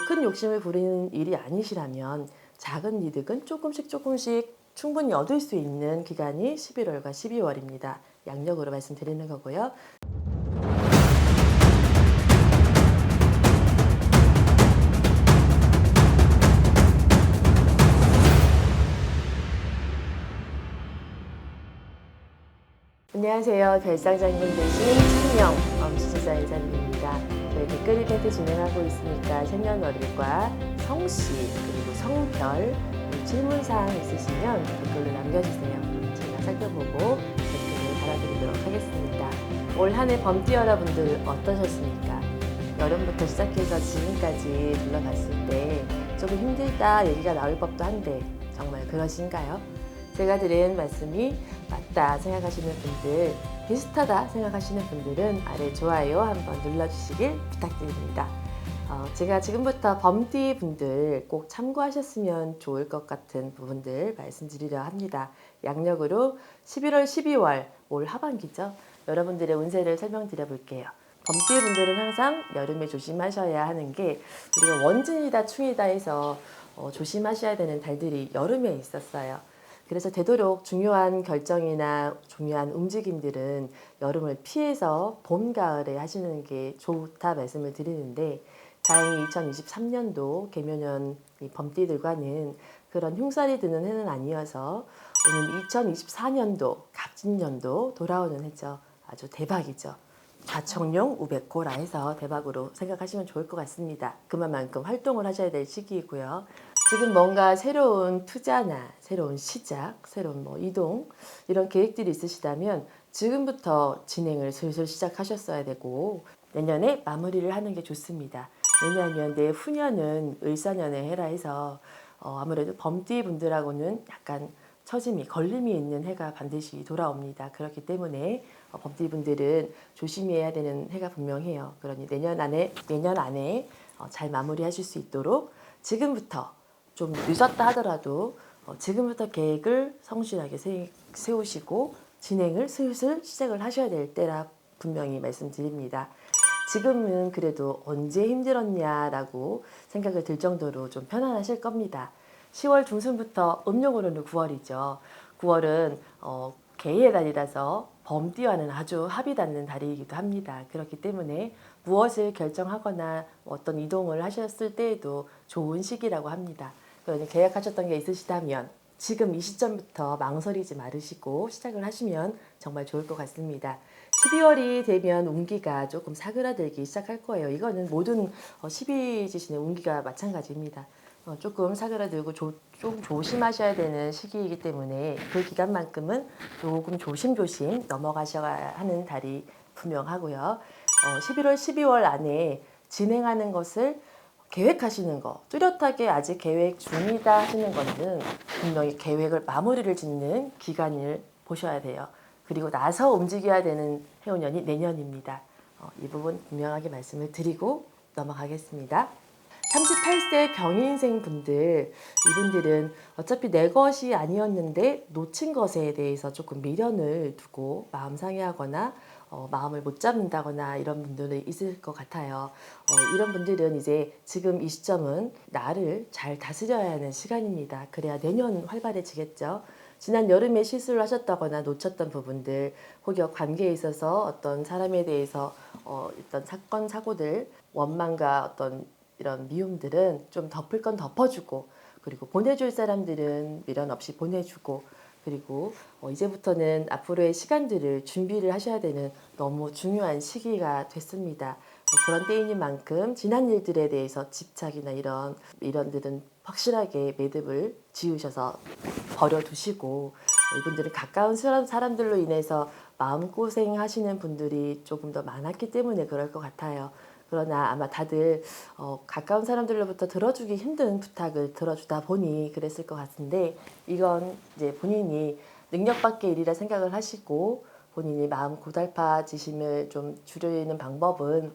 큰 욕심을 부리는 일이 아니시라면 작은 이득은 조금씩 조금씩 충분히 얻을 수 있는 기간이 11월과 12월입니다. 양력으로 말씀드리는 거고요. 안녕하세요. 별상장님 대신 신명 엄수지사 이사님입니다. 저희 댓글 이벤트 진행하고 있으니까 생년월일과 성씨 그리고 성별 질문사항 있으시면 댓글로 남겨주세요. 제가 살펴보고 댓글을 달아드리도록 하겠습니다. 올 한해 범띠 여러분들 어떠셨습니까? 여름부터 시작해서 지금까지 둘러봤을 때 조금 힘들다 얘기가 나올 법도 한데 정말 그러신가요? 제가 드린 말씀이 맞다 생각하시는 분들, 비슷하다 생각하시는 분들은 아래 좋아요 한번 눌러주시길 부탁드립니다. 어, 제가 지금부터 범띠 분들 꼭 참고하셨으면 좋을 것 같은 부분들 말씀드리려 합니다. 양력으로 11월, 12월 올 하반기죠. 여러분들의 운세를 설명드려 볼게요. 범띠 분들은 항상 여름에 조심하셔야 하는 게 우리가 원진이다 충이다 해서 어, 조심하셔야 되는 달들이 여름에 있었어요. 그래서 되도록 중요한 결정이나 중요한 움직임들은 여름을 피해서 봄, 가을에 하시는 게 좋다 말씀을 드리는데 다행히 2023년도 개묘년 이 범띠들과는 그런 흉살이 드는 해는 아니어서 오늘 2024년도 갑진년도 돌아오는 해죠. 아주 대박이죠. 좌청룡 우백호라 해서 대박으로 생각하시면 좋을 것 같습니다. 그만큼 활동을 하셔야 될 시기이고요. 지금 뭔가 새로운 투자나 새로운 시작, 새로운 뭐 이동 이런 계획들이 있으시다면 지금부터 진행을 슬슬 시작하셨어야 되고 내년에 마무리를 하는 게 좋습니다. 왜냐하면 내 후년은 을사년의 해라 해서 어, 아무래도 범띠 분들하고는 약간 처짐이 걸림이 있는 해가 반드시 돌아옵니다. 그렇기 때문에 어, 범띠 분들은 조심해야 되는 해가 분명해요. 그러니 내년 안에 내년 안에 어, 잘 마무리하실 수 있도록 지금부터 좀 늦었다 하더라도 어, 지금부터 계획을 성실하게 세, 세우시고 진행을 슬슬 시작을 하셔야 될 때라 분명히 말씀드립니다. 지금은 그래도 언제 힘들었냐라고 생각을 들 정도로 좀 편안하실 겁니다. 10월 중순부터 음력으로는 9월이죠. 9월은 어, 개의 달이라서 범띠와는 아주 합이 닿는 달이기도 합니다. 그렇기 때문에 무엇을 결정하거나 어떤 이동을 하셨을 때에도 좋은 시기라고 합니다. 계약하셨던 게 있으시다면 지금 이 시점부터 망설이지 말으시고 시작을 하시면 정말 좋을 것 같습니다. 12월이 되면 운기가 조금 사그라들기 시작할 거예요. 이거는 모든 12지신의 운기가 마찬가지입니다. 어, 조금 사그라들고 조, 좀 조심하셔야 되는 시기이기 때문에 그 기간만큼은 조금 조심조심 넘어가셔야 하는 달이 분명하고요. 어, 11월, 12월 안에 진행하는 것을 계획하시는 거 뚜렷하게 아직 계획 중이다 하시는 것은 분명히 계획을 마무리를 짓는 기간을 보셔야 돼요. 그리고 나서 움직여야 되는 해운년이 내년입니다. 어, 이 부분 분명하게 말씀을 드리고 넘어가겠습니다. 38세 병인생 분들 이분들은 어차피 내 것이 아니었는데 놓친 것에 대해서 조금 미련을 두고 마음 상해하거나 어, 마음을 못 잡는다거나 이런 분들이 있을 것 같아요. 어, 이런 분들은 이제 지금 이 시점은 나를 잘 다스려야 하는 시간입니다. 그래야 내년 활발해지겠죠. 지난 여름에 실수를 하셨다거나 놓쳤던 부분들 혹여 관계에 있어서 어떤 사람에 대해서 어, 어떤 사건 사고들 원망과 어떤 이런 미움들은 좀 덮을 건 덮어주고 그리고 보내줄 사람들은 미련 없이 보내주고 그리고 어, 이제부터는 앞으로의 시간들을 준비를 하셔야 되는 너무 중요한 시기가 됐습니다. 어, 그런 때이니 만큼 지난 일들에 대해서 집착이나 이런 이런 들은 확실하게 매듭을 지으셔서 버려두시고 어, 이분들은 가까운 사람, 사람들로 인해서 마음고생 하시는 분들이 조금 더 많았기 때문에 그럴 것 같아요. 그러나 아마 다들 어, 가까운 사람들로부터 들어주기 힘든 부탁을 들어주다 보니 그랬을 것 같은데 이건 이제 본인이 능력 밖의 일이라 생각을 하시고 본인이 마음 고달파지심을 좀 줄이는 방법은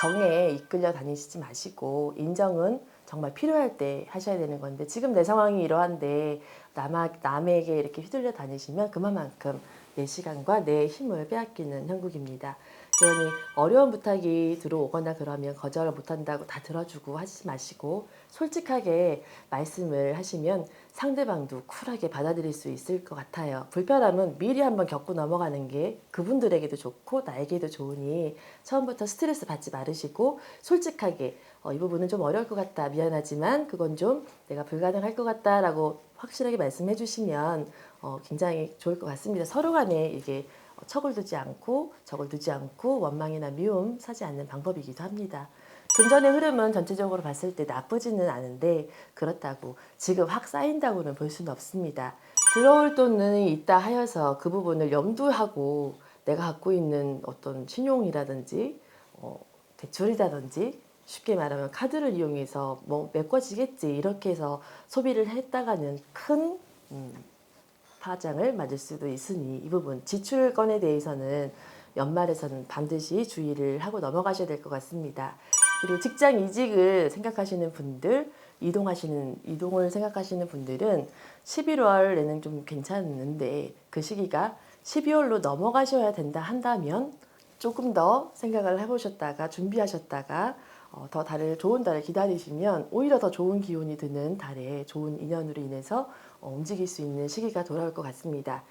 정에 이끌려 다니시지 마시고 인정은 정말 필요할 때 하셔야 되는 건데 지금 내 상황이 이러한데 남아, 남에게 이렇게 휘둘려 다니시면 그만큼 내 시간과 내 힘을 빼앗기는 형국입니다. 그러니 어려운 부탁이 들어오거나 그러면 거절을 못한다고 다 들어주고 하지 마시고 솔직하게 말씀을 하시면 상대방도 쿨하게 받아들일 수 있을 것 같아요. 불편함은 미리 한번 겪고 넘어가는 게 그분들에게도 좋고 나에게도 좋으니 처음부터 스트레스 받지 말으시고 솔직하게 어, 이 부분은 좀 어려울 것 같다. 미안하지만 그건 좀 내가 불가능할 것 같다라고 확실하게 말씀해 주시면 어, 굉장히 좋을 것 같습니다. 서로 간에 이게 어, 척을 두지 않고 적을 두지 않고 원망이나 미움 사지 않는 방법이기도 합니다. 금전의 흐름은 전체적으로 봤을 때 나쁘지는 않은데 그렇다고 지금 확 쌓인다고는 볼 수는 없습니다. 들어올 돈은 있다 하여서 그 부분을 염두하고 내가 갖고 있는 어떤 신용이라든지 어, 대출이라든지 쉽게 말하면 카드를 이용해서 뭐 메꿔지겠지 이렇게 해서 소비를 했다가는 큰 음, 파장을 맞을 수도 있으니 이 부분 지출건에 대해서는 연말에서는 반드시 주의를 하고 넘어가셔야 될 것 같습니다. 그리고 직장 이직을 생각하시는 분들, 이동하시는 이동을 생각하시는 분들은 11월에는 좀 괜찮은데 그 시기가 12월로 넘어가셔야 된다 한다면 조금 더 생각을 해보셨다가 준비하셨다가 어, 더 달을 좋은 달을 기다리시면 오히려 더 좋은 기운이 드는 달에 좋은 인연으로 인해서 어, 움직일 수 있는 시기가 돌아올 것 같습니다.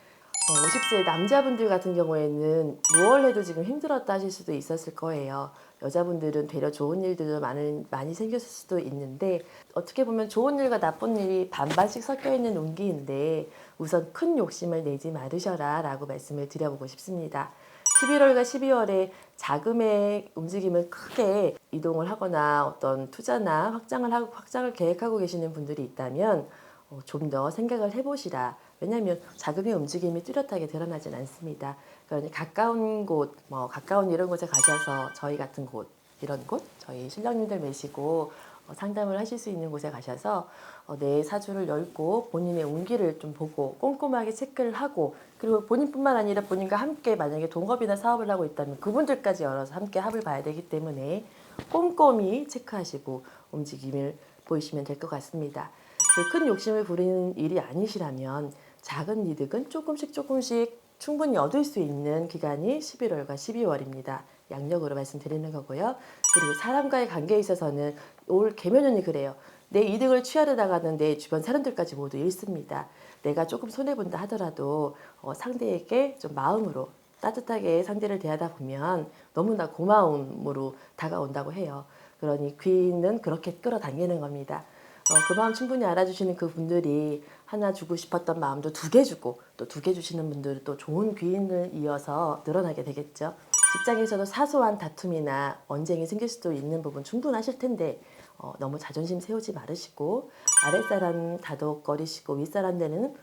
어, 50세 남자분들 같은 경우에는 무얼 해도 지금 힘들었다 하실 수도 있었을 거예요. 여자분들은 되려 좋은 일들도 많은, 많이 생겼을 수도 있는데 어떻게 보면 좋은 일과 나쁜 일이 반반씩 섞여 있는 운기인데 우선 큰 욕심을 내지 말으셔라 라고 말씀을 드려보고 싶습니다. 11월과 12월에 자금의 움직임을 크게 이동을 하거나 어떤 투자나 확장을 하고 확장을 계획하고 계시는 분들이 있다면 어, 좀더 생각을 해보시라. 왜냐하면 자금의 움직임이 뚜렷하게 드러나진 않습니다. 그러니 가까운 곳, 뭐 가까운 이런 곳에 가셔서 저희 같은 곳, 이런 곳, 저희 신령님들 모시고 어, 상담을 하실 수 있는 곳에 가셔서 어, 내 사주를 열고 본인의 운기를 좀 보고 꼼꼼하게 체크를 하고 그리고 본인뿐만 아니라 본인과 함께 만약에 동업이나 사업을 하고 있다면 그분들까지 열어서 함께 합을 봐야 되기 때문에 꼼꼼히 체크하시고 움직임을 보이시면 될 것 같습니다. 그큰 욕심을 부리는 일이 아니시라면 작은 이득은 조금씩 조금씩 충분히 얻을 수 있는 기간이 11월과 12월입니다. 양력으로 말씀드리는 거고요. 그리고 사람과의 관계에 있어서는 올 개면연이 그래요. 내 이득을 취하려다가는 내 주변 사람들까지 모두 잃습니다. 내가 조금 손해본다 하더라도 어, 상대에게 좀 마음으로 따뜻하게 상대를 대하다 보면 너무나 고마움으로 다가온다고 해요. 그러니 귀는 그렇게 끌어당기는 겁니다. 어, 그 마음 충분히 알아주시는 그 분들이 하나 주고 싶었던 마음도 두 개 주고 또 두 개 주시는 분들은 또 좋은 귀인을 이어서 늘어나게 되겠죠. 직장에서도 사소한 다툼이나 언쟁이 생길 수도 있는 부분 충분하실 텐데 어, 너무 자존심 세우지 말으시고 아랫사람 다독거리시고 윗사람들은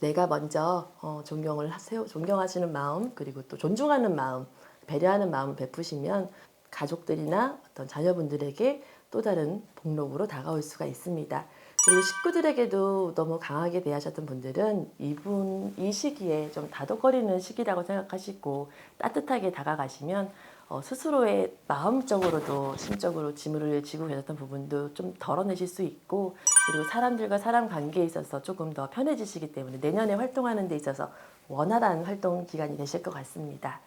내가 먼저 어, 존경을 하세요. 존경하시는 마음 그리고 또 존중하는 마음 배려하는 마음을 베푸시면 가족들이나 어떤 자녀분들에게 또 다른 복록으로 다가올 수가 있습니다. 그리고 식구들에게도 너무 강하게 대하셨던 분들은 이분 이 시기에 좀 다독거리는 시기라고 생각하시고 따뜻하게 다가가시면 어, 스스로의 마음적으로도 심적으로 짐을 지고 계셨던 부분도 좀 덜어내실 수 있고 그리고 사람들과 사람 관계에 있어서 조금 더 편해지시기 때문에 내년에 활동하는 데 있어서 원활한 활동 기간이 되실 것 같습니다.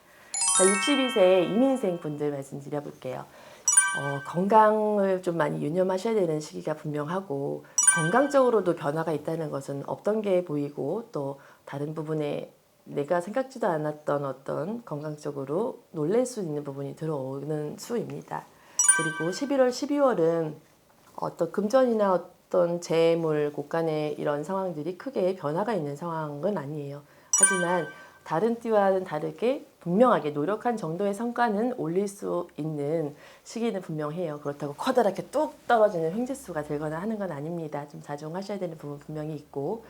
자, 62세 이민생 분들 말씀드려 볼게요. 어, 건강을 좀 많이 유념하셔야 되는 시기가 분명하고 건강적으로도 변화가 있다는 것은 없던 게 보이고 또 다른 부분에 내가 생각지도 않았던 어떤 건강적으로 놀랄 수 있는 부분이 들어오는 수입니다. 그리고 11월, 12월은 어떤 금전이나 어떤 재물, 곳간의 이런 상황들이 크게 변화가 있는 상황은 아니에요. 하지만 다른 띠와는 다르게 분명하게 노력한 정도의 성과는 올릴 수 있는 시기는 분명해요. 그렇다고 커다랗게 뚝 떨어지는 횡재수가 들거나 하는 건 아닙니다. 좀 자중하셔야 되는 부분 분명히 있고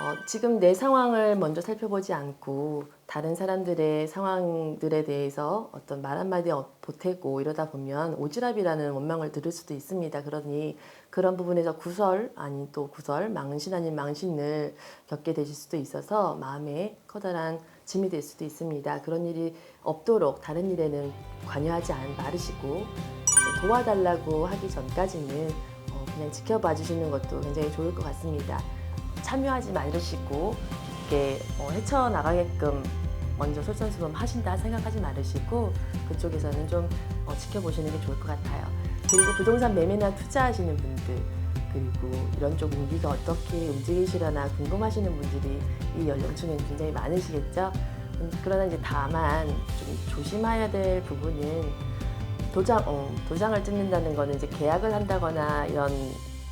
어, 지금 내 상황을 먼저 살펴보지 않고 다른 사람들의 상황들에 대해서 어떤 말 한마디 어- 보태고 이러다 보면 오지랖이라는 원망을 들을 수도 있습니다. 그러니 그런 부분에서 구설 아닌 또 구설, 망신 아닌 망신을 겪게 되실 수도 있어서 마음에 커다란 짐이 될 수도 있습니다. 그런 일이 없도록 다른 일에는 관여하지 않 말으시고 도와달라고 하기 전까지는 어, 그냥 지켜봐 주시는 것도 굉장히 좋을 것 같습니다. 참여하지 말으시고 이렇게 어, 헤쳐나가게끔 먼저 솔선수범 하신다 생각하지 말으시고 그쪽에서는 좀 어, 지켜보시는 게 좋을 것 같아요. 그리고 부동산 매매나 투자하시는 분들 그리고 이런 쪽 무기가 어떻게 움직이시려나 궁금하시는 분들이 이 연령층에는 굉장히 많으시겠죠. 음, 그러나 이제 다만 좀 조심해야 될 부분은 도장, 어, 도장을 찍는다는 거는 이제 계약을 한다거나 이런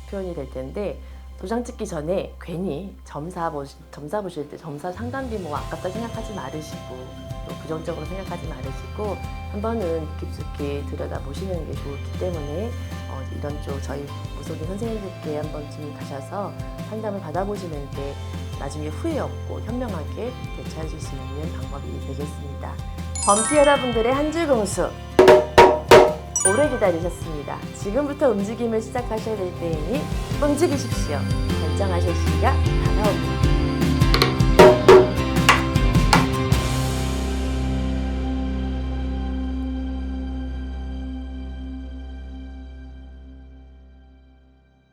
표현이 될 텐데 도장 찍기 전에 괜히 점사 보시, 점사 보실 때 점사 상담비 뭐 아깝다 생각하지 말으시고 또 부정적으로 생각하지 말으시고 한 번은 깊숙이 들여다 보시는 게 좋기 때문에 어, 이런 쪽 저희 무속인 선생님들께 한 번쯤 가셔서 상담을 받아보시는 게 나중에 후회 없고 현명하게 대처하실 수 있는 방법이 되겠습니다. 범티 여러분들의 한 줄 공수 오래 기다리셨습니다. 지금부터 움직임을 시작하셔야 될 때이니 움직이십시오. 결정하실 시기가 다가옵니다.